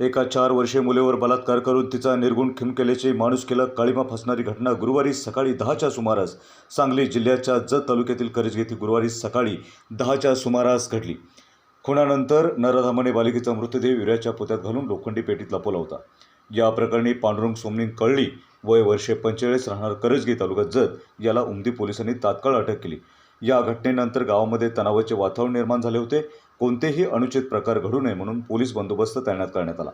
एका चार वर्षीय मुलीवर बलात्कार करून तिचा निर्गुण खिम केल्याची माणुसकीला काळीमा फसणारी घटना गुरुवारी सकाळी दहाच्या सुमारास सांगली जिल्ह्याच्या जत तालुक्यातील करजगेती गुरुवारी सकाळी दहाच्या सुमारास घडली. खुणानंतर नरधामाने बालिकेचा मृतदेह विऱ्याच्या पोत्यात घालून लोखंडी पेटीत लपवला होता. या प्रकरणी पांडुरंग सोमनिंग कळली वय वर्षे पंचेचाळीस राहणार करजगी तालुक्यात जत याला उमदी पोलिसांनी तात्काळ अटक केली. या घटनेनंतर गावामध्ये तणावाचे वातावरण निर्माण झाले होते. कोणतेही अनुचित प्रकार घडू नये म्हणून पोलीस बंदोबस्त तैनात करण्यात आला.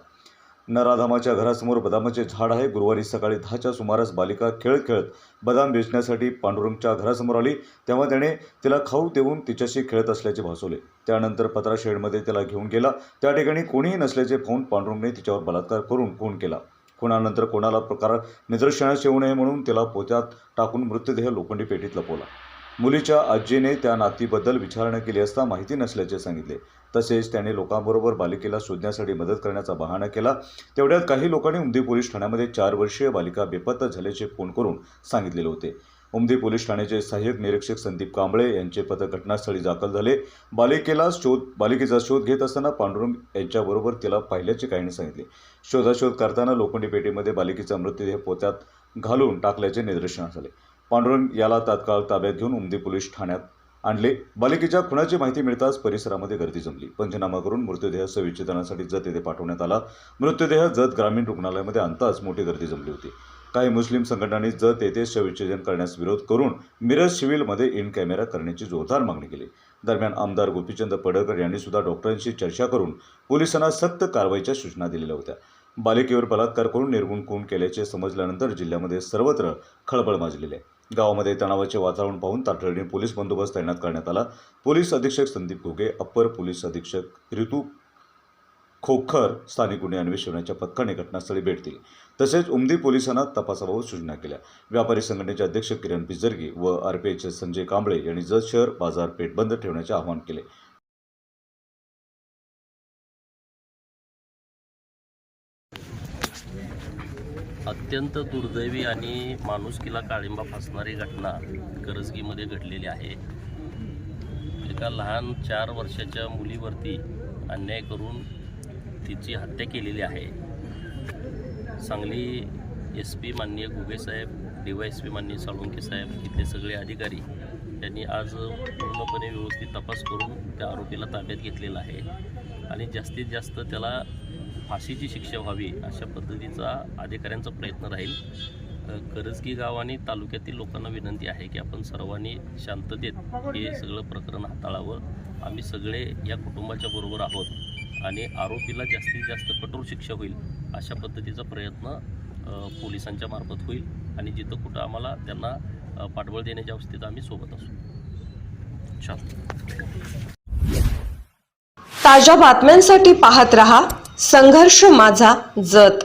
नराधामाच्या घरासमोर बदामाचे झाड आहे. गुरुवारी सकाळी दहाच्या सुमारास बालिका खेळ खेळत बदाम वेचण्यासाठी पांडुरंगच्या घरासमोर आली. तेव्हा त्याने तिला खाऊ देऊन तिच्याशी खेळत असल्याचे भासवले. त्यानंतर पत्रा शेडमध्ये तिला घेऊन गेला. त्या ठिकाणी कोणीही नसल्याचे पाहून पांडुरंगने तिच्यावर बलात्कार करून खून केला. खुणानंतर कोणाला प्रकार निदर्शनास येऊ नये म्हणून तिला पोत्यात टाकून मृतदेह लोखंडी पेटीत लपवला. मुलीच्या आजीने त्या नातीबद्दल विचारणा केली असता माहिती नसल्याचे सांगितले. तसेच त्याने लोकांबरोबर बालिकेला शोधण्यासाठी मदत करण्याचा बहाणा केला. तेवढ्यात काही लोकांनी उमदी पोलीस ठाण्यामध्ये चार वर्षीय बालिका बेपत्ता झाल्याचे फोन करून सांगितलेले होते. उमदी पोलीस ठाण्याचे सहाय्यक निरीक्षक संदीप कांबळे यांचे पथक घटनास्थळी दाखल झाले. बालिकेला शोध बालिकेचा शोध घेत असताना पांडुरंग यांच्याबरोबर तिला पाहिल्याचे काहींनी सांगितले. शोधाशोध करताना लोखंडी पेटीमध्ये बालिकेचा मृतदेह पोत्यात घालून टाकल्याचे निदर्शनास आले. पांडुरंग याला तात्काळ ताब्यात घेऊन उमदी पोलीस ठाण्यात आणले. बालिकेच्या खुनाची माहिती मिळताच परिसरामध्ये गर्दी जमली. पंचनामा करून मृतदेह सविच्छेदनासाठी जत येथे पाठवण्यात आला. मृतदेह जत ग्रामीण रुग्णालयामध्ये आणताच मोठी गर्दी जमली होती. काही मुस्लिम संघटनांनी जत येथे शवविच्छेदन करण्यास विरोध करून मिरज सिव्हिलमध्ये इन कॅमेरा करण्याची जोरदार मागणी केली. दरम्यान आमदार गोपीचंद पडळकर यांनी सुद्धा डॉक्टरांशी चर्चा करून पोलिसांना सक्त कारवाईच्या सूचना दिलेल्या होत्या. बालिकेवर बलात्कार करून निर्गुण खून केल्याचे समजल्यानंतर जिल्ह्यामध्ये सर्वत्र खळबळ माजलेली आहे. गावामध्ये तणावाचे वातावरण पाहून तातडीने पोलीस बंदोबस्त तैनात करण्यात आला. पोलीस अधीक्षक संदीप घोगे अप्पर पोलीस अधीक्षक ऋतू खोखर स्थानिक गुन्हे अन्वेषणाच्या पथकाने घटनास्थळी भेट दिली. तसेच उमदी पोलिसांना तपासाबाबत सूचना केल्या. व्यापारी संघटनेचे अध्यक्ष किरण बिजर्गी व आरपीआयचे संजय कांबळे यांनी जत शहर बाजारपेठ बंद ठेवण्याचे आवाहन केले. अत्यंत दुर्दैवी आणि माणुसकीला काळिंबा फासणारी घटना करजगीमध्ये घडलेली आहे. एका लहान चार वर्षाच्या मुलीवरती अन्याय करून तिची हत्या केलेली आहे. सांगली एस पी माननीय गुगेसाहेब डी वाय एस पी माननीय साळुंके साहेब इथले सगळे अधिकारी त्यांनी आज पूर्णपणे व्यवस्थित तपास करून त्या आरोपीला ताब्यात घेतलेला आहे. आणि जास्तीत जास्त त्याला फाशीची शिक्षा व्हावी अशा पद्धतीचा अधिकाऱ्यांचा प्रयत्न राहील. करजगी गाव आणि तालुक्यातील लोकांना विनंती आहे की आपण सर्वांनी शांततेत हे सगळं प्रकरण हाताळावं. आम्ही सगळे या कुटुंबाच्या बरोबर आहोत आणि आरोपीला जास्तीत जास्त कठोर शिक्षा होईल अशा पद्धतीचा प्रयत्न पोलिसांच्या मार्फत होईल आणि जिथं कुठं आम्हाला त्यांना पाठबळ देण्याच्या अवस्थेत आम्ही सोबत असू. ताज्या बातम्यांसाठी पाहत रहा संघर्ष माझा जत.